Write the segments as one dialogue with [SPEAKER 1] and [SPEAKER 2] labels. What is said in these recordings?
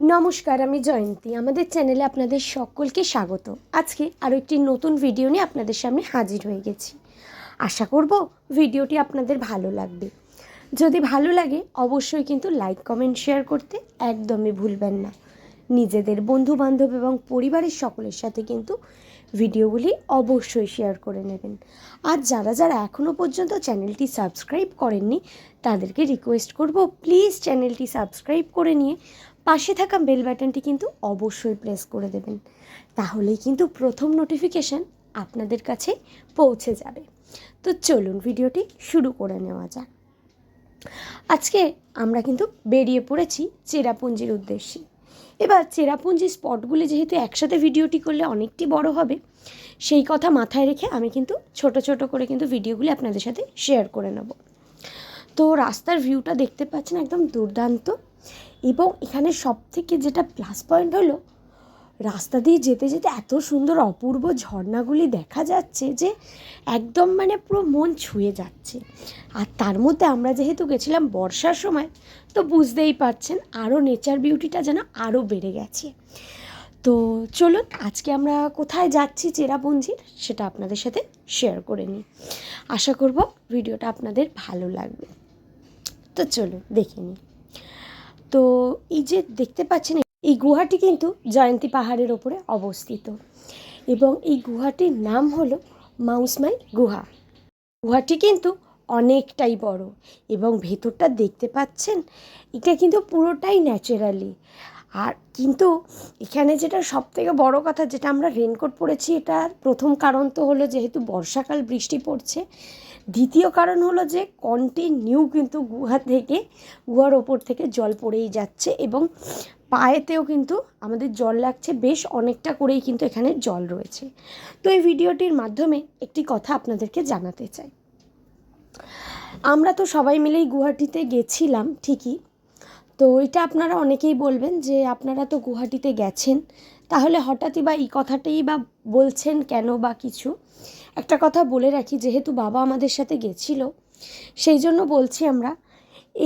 [SPEAKER 1] নমস্কার, আমি জয়ন্তী। আমাদের চ্যানেলে আপনাদের সকলকে স্বাগত। আজকে আরও একটি নতুন ভিডিও নিয়ে আপনাদের সামনে হাজির হয়ে গেছি। আশা করব ভিডিওটি আপনাদের ভালো লাগবে। যদি ভালো লাগে, অবশ্যই কিন্তু লাইক কমেন্ট শেয়ার করতে একদমই ভুলবেন না। নিজেদের বন্ধু বান্ধব এবং পরিবারের সকলের সাথে কিন্তু ভিডিওগুলি অবশ্যই শেয়ার করে নেবেন। আর যারা যারা এখনও পর্যন্ত চ্যানেলটি সাবস্ক্রাইব করেননি, তাদেরকে রিকোয়েস্ট করব প্লিজ চ্যানেলটি সাবস্ক্রাইব করে নিয়ে পাশে থাকা বেল বাটনটি কিন্তু অবশ্যই প্রেস করে দেবেন। তাহলেই কিন্তু প্রথম নোটিফিকেশান আপনাদের কাছে পৌঁছে যাবে। তো চলুন ভিডিওটি শুরু করে নেওয়া যাক। আজকে আমরা কিন্তু বেরিয়ে পড়েছি চেরাপুঞ্জির উদ্দেশ্যে। এবার চেরাপুঞ্জি স্পটগুলি যেহেতু একসাথে ভিডিওটি করলে অনেকটি বড় হবে, সেই কথা মাথায় রেখে আমি কিন্তু ছোট ছোট করে কিন্তু ভিডিওগুলি আপনাদের সাথে শেয়ার করে নেব। তো রাস্তার ভিউটা দেখতে পাচ্ছেন একদম দুর্দান্ত। এবং এখানে সব থেকে যেটা প্লাস পয়েন্ট হলো, রাস্তা দিয়ে যেতে যেতে এত সুন্দর অপূর্ব ঝর্ণাগুলি দেখা যাচ্ছে যে একদম মানে পুরো মন ছুঁয়ে যাচ্ছে। আর তার মধ্যে আমরা যেহেতু গেছিলাম বর্ষার সময়, তো বুঝতেই পারছেন আরও নেচার বিউটিটা যেন আরও বেড়ে গেছে। তো চলুন, আজকে আমরা কোথায় যাচ্ছি চেরাপুঞ্জির, সেটা আপনাদের সাথে শেয়ার করে নিই। আশা করব ভিডিওটা আপনাদের ভালো লাগবে। তো চলো দেখে নিই। তো এই যে দেখতে পাচ্ছেন, এই গুহাটি কিন্তু জয়ন্তী পাহাড়ের ওপরে অবস্থিত এবং এই গুহাটির নাম হলো মাউসমাই গুহা। গুহাটি কিন্তু অনেকটাই বড় এবং ভেতরটা দেখতে পাচ্ছেন, এটা কিন্তু পুরোটাই ন্যাচারালি। আর কিন্তু এখানে যেটা সব থেকে বড়ো কথা, যেটা আমরা রেনকোট পরেছি, এটার প্রথম কারণ তো হলো যেহেতু বর্ষাকাল, বৃষ্টি পড়ছে দ্বিতীয় কারণ হলো যে কন্টিনিউ কিন্তু গুহা থেকে, গুহার ওপর থেকে জল পড়েই যাচ্ছে এবং পায়েতেও কিন্তু আমাদের জল লাগছে, বেশ অনেকটা করেই কিন্তু এখানে জল রয়েছে। তো এই ভিডিওটির মাধ্যমে একটি কথা আপনাদেরকে জানাতে চাই। আমরা তো সবাই মিলেই গুয়াহাটিতে গেছিলাম, ঠিকই। তো এটা আপনারা অনেকেই বলবেন যে আপনারা তো গুয়াহাটিতে গেছেন তাহলে হঠাৎই বা এই কথাটাই বা বলছেন কেন বা কিছু? একটা কথা বলে রাখি, যেহেতু বাবা আমাদের সাথে গেছিল, সেই জন্য বলছি আমরা,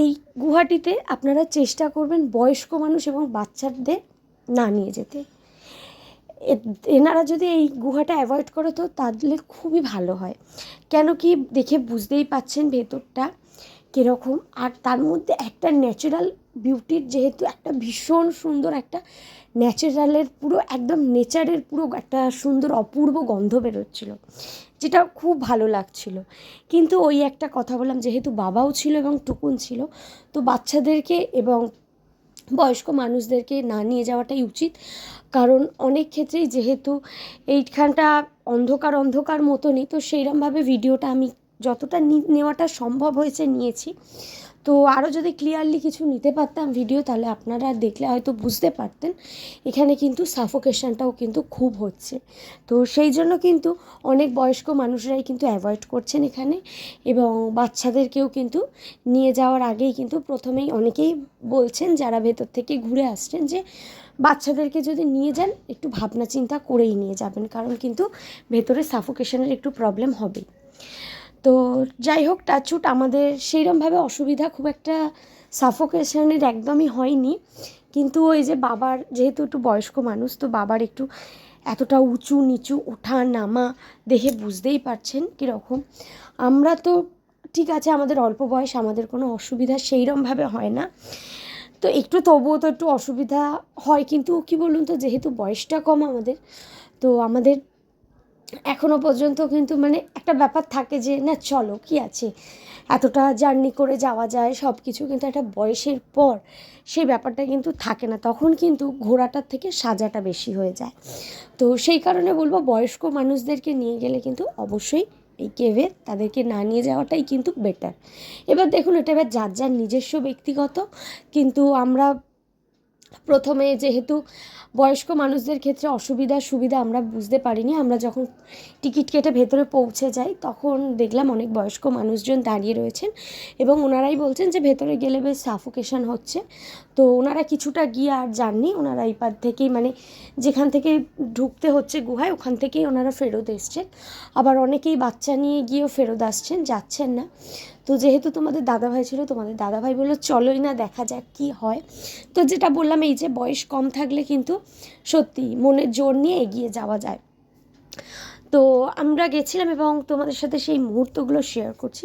[SPEAKER 1] এই গুহাটিতে আপনারা চেষ্টা করবেন বয়স্ক মানুষ এবং বাচ্চাদের না নিয়ে যেতে। এনারা যদি এই গুহাটা অ্যাভয়েড করে তো তাহলে খুবই ভালো হয়। কেন কি দেখে বুঝতেই পাচ্ছেন ভেতরটা কীরকম? আর তার মধ্যে একটা ন্যাচারাল বিউটির যেহেতু একটা ভীষণ সুন্দর একটা ন্যাচারালের পুরো একদম নেচারের পুরো একটা সুন্দর অপূর্ব গন্ধ বেরোচ্ছিল, যেটা খুব ভালো লাগছিল। কিন্তু ওই একটা কথা বললাম, যেহেতু বাবাও ছিল এবং টুকুন ছিল, তো বাচ্চাদেরকে এবং বয়স্ক মানুষদেরকে না নিয়ে যাওয়াটাই উচিত। কারণ অনেক ক্ষেত্রেই যেহেতু এইখানটা অন্ধকার অন্ধকার মতনই, তো সেইরমভাবে ভিডিওটা আমি যতটা নেওয়াটা সম্ভব হয়েছে নিয়েছি। তো আরও যদি ক্লিয়ারলি কিছু নিতে পারতাম ভিডিও তাহলে আপনারা দেখলে হয়তো বুঝতে পারতেন। এখানে কিন্তু সাফোকেশনটাও কিন্তু খুব হচ্ছে। তো সেই জন্য কিন্তু অনেক বয়স্ক মানুষরাই কিন্তু অ্যাভয়েড করছেন এখানে এবং বাচ্চাদেরকেও কিন্তু নিয়ে যাওয়ার আগেই কিন্তু প্রথমেই অনেকেই বলছেন, যারা ভেতর থেকে ঘুরে আসছেন যে বাচ্চাদেরকে যদি নিয়ে যান, একটু ভাবনা চিন্তা করেই নিয়ে যাবেন। কারণ কিন্তু ভেতরে সাফোকেশনের একটু প্রবলেম হবেই। তো যাই হোক, টাচুট আমাদের সেইরমভাবে অসুবিধা খুব একটা সাফোকেশনের একদমই হয়নি। কিন্তু ওই যে বাবার, যেহেতু একটু বয়স্ক মানুষ, তো বাবার একটু এতটা উঁচু নিচু ওঠা নামা দেখে বুঝতেই পারছেন কীরকম। আমরা তো, ঠিক আছে, আমাদের অল্প বয়স, আমাদের কোনো অসুবিধা সেইরমভাবে হয় না। তো একটু তবুও তো একটু অসুবিধা হয়, কিন্তু কি বলুন তো, যেহেতু বয়সটা কম আমাদের, তো আমাদের এখনও পর্যন্ত কিন্তু মানে একটা ব্যাপার থাকে যে, না, চলো, কি আছে? এতটা জার্নি করে যাওয়া যায় সব কিছু কিন্তু একটা বয়সের পর সেই ব্যাপারটা কিন্তু থাকে না। তখন কিন্তু ঘোড়াটার থেকে সাজাটা বেশি হয়ে যায়। তো সেই কারণে বলব, বয়স্ক মানুষদেরকে নিয়ে গেলে কিন্তু অবশ্যই এই কেভে তাদেরকে না নিয়ে যাওয়াটাই কিন্তু বেটার এবার দেখুন, এটা এবার যার যার নিজস্ব ব্যক্তিগত, কিন্তু আমরা প্রথমে যেহেতু বয়স্ক মানুষদের ক্ষেত্রে অসুবিধা, সুবিধা আমরা বুঝতে পারিনি। আমরা যখন টিকিট কেটে ভেতরে পৌঁছে যাই, তখন দেখলাম অনেক বয়স্ক মানুষজন দাঁড়িয়ে রয়েছেন এবং ওনারাই বলছেন যে, ভেতরে গেলে বেশ সাফোকেশন হচ্ছে। তো ওনারা কিছুটা গিয়ে আর যাননি। ওনারা এই পার থেকেই মানে যেখান থেকে ঢুকতে হচ্ছে গুহায়, ওখান থেকেই ওনারা ফেরত এসছেন। আবার অনেকেই বাচ্চা নিয়ে গিয়েও ফেরত আসছেন, যাচ্ছেন না। তো যেহেতু তোমাদের দাদাভাই ছিল, তোমাদের দাদাভাই বলল, চলোই না, দেখা যাক কী হয়। তো যেটা বললাম, এই যে বয়স কম থাকলে কিন্তু সত্যি মনের জোর নিয়ে এগিয়ে যাওয়া যায়। তো আমরা গেছিলাম এবং তোমাদের সাথে সেই মুহূর্তগুলো শেয়ার করছি।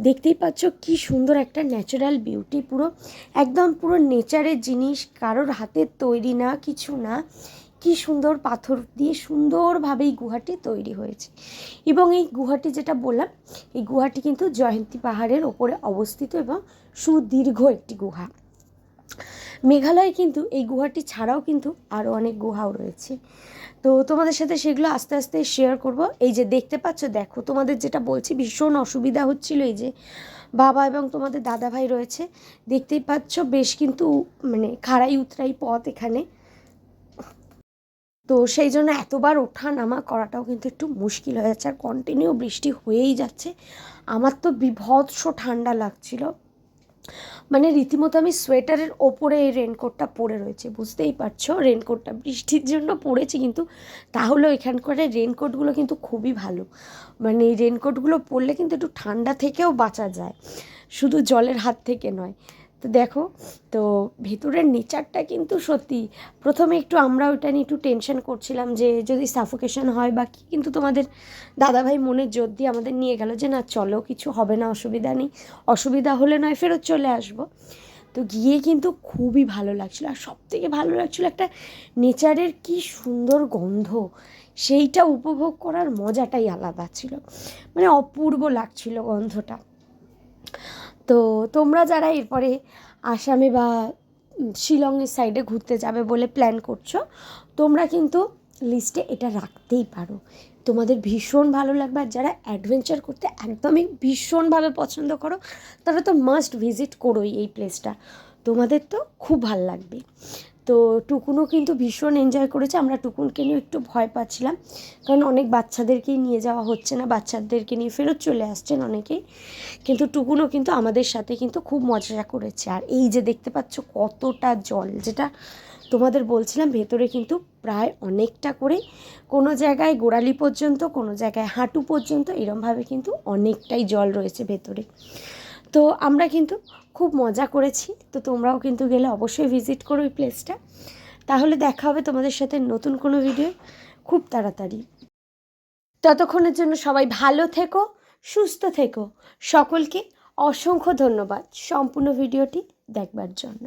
[SPEAKER 1] দেখতেই পাচ্ছ কি সুন্দর একটা ন্যাচারাল বিউটি পুরো একদম পুরো নেচারের জিনিস। কারোর হাতের তৈরি না, কিছু না। কি সুন্দর পাথর দিয়ে সুন্দরভাবে এই গুহাটি তৈরি হয়েছে। এবং এই গুহাটি যেটা বললাম, এই গুহাটি কিন্তু জয়ন্তী পাহাড়ের ওপরে অবস্থিত এবং সুদীর্ঘ একটি গুহা। মেঘালয়ে কিন্তু এই গুহাটি ছাড়াও কিন্তু আরও অনেক গুহাও রয়েছে। তো তোমাদের সাথে সেগুলো আস্তে আস্তে শেয়ার করব। এই যে দেখতে পাচ্ছ, দেখো তোমাদের যেটা বলছি, ভীষণ অসুবিধা হচ্ছিল এই যে বাবা এবং তোমাদের দাদা ভাই রয়েছে। দেখতেই পাচ্ছ বেশ কিন্তু মানে খাড়াই উতরাই পথ এখানে। তো সেই জন্য এতবার ওঠা নামা করাটাও কিন্তু একটু মুশকিল হয়ে যাচ্ছে আর কন্টিনিউ বৃষ্টি হয়েই যাচ্ছে। আমার তো বিভৎস ঠান্ডা লাগছিল। মানে রীতিমতো আমি সোয়েটারের ওপরে এই রেনকোটটা পরে রয়েছে, বুঝতেই পারছ? রেনকোটটা বৃষ্টির জন্য পরেছি কিন্তু তাহলেও এখানকার রেনকোটগুলো কিন্তু খুবই ভালো। মানে এই রেনকোটগুলো পরলে কিন্তু একটু ঠান্ডা থেকেও বাঁচা যায়। শুধু জলের হাত থেকে নয়। তো দেখো, তো ভেতরের নেচারটা কিন্তু সত্যি। প্রথমে একটু আমরা ওইটা নিয়ে একটু টেনশন করছিলাম যে যদি সাফোকেশন হয় বা কি, কিন্তু তোমাদের দাদাভাই মনের জোর দিয়ে আমাদের নিয়ে গেল যে না, চলো, কিছু হবে না, অসুবিধা নেই। অসুবিধা হলে নয়, ফেরত চলে আসব। তো গিয়ে কিন্তু খুবই ভালো লাগছিল। আর সব থেকে ভালো লাগছিল একটা নেচারের কি সুন্দর গন্ধ। সেইটা উপভোগ করার মজাটাই আলাদা ছিল। মানে অপূর্ব লাগছিল গন্ধটা। তো তোমরা যারা এরপরে আসামে বা শিলংয়ের সাইডে ঘুরতে যাবে বলে প্ল্যান করছ, তোমরা কিন্তু লিস্টে এটা রাখতেই পারো। তোমাদের ভীষণ ভালো লাগবে আর যারা অ্যাডভেঞ্চার করতে একদমই ভীষণভাবে পছন্দ করো, তারা তো মাস্ট ভিজিট করোই এই প্লেসটা তোমাদের তো খুব ভালো লাগবে। তো টুকুনও কিন্তু ভীষণ এনজয় করেছে। আমরা টুকুনকে নিয়ে একটু ভয় পাচ্ছিলাম। কারণ অনেক বাচ্চাদেরকেই নিয়ে যাওয়া হচ্ছে না, বাচ্চাদেরকে নিয়ে ফেরত চলে আসছেন অনেকেই। কিন্তু টুকুনও কিন্তু আমাদের সাথে কিন্তু খুব মজা করেছে। আর এই যে দেখতে পাচ্ছ কতটা জল, যেটা তোমাদের বলছিলাম ভেতরে কিন্তু প্রায় অনেকটা করে। কোনো জায়গায় গোড়ালি পর্যন্ত, কোনো জায়গায় হাঁটু পর্যন্ত এরমভাবে কিন্তু অনেকটাই জল রয়েছে ভেতরে। তো আমরা কিন্তু খুব মজা করেছি, তো তোমরাও কিন্তু গেলে অবশ্যই ভিজিট করো ওই প্লেসটা তাহলে দেখা হবে তোমাদের সাথে নতুন কোনো ভিডিও খুব তাড়াতাড়ি। ততক্ষণের জন্য সবাই ভালো থেকো, সুস্থ থেকো। সকলকে অসংখ্য ধন্যবাদ সম্পূর্ণ ভিডিওটি দেখবার জন্য।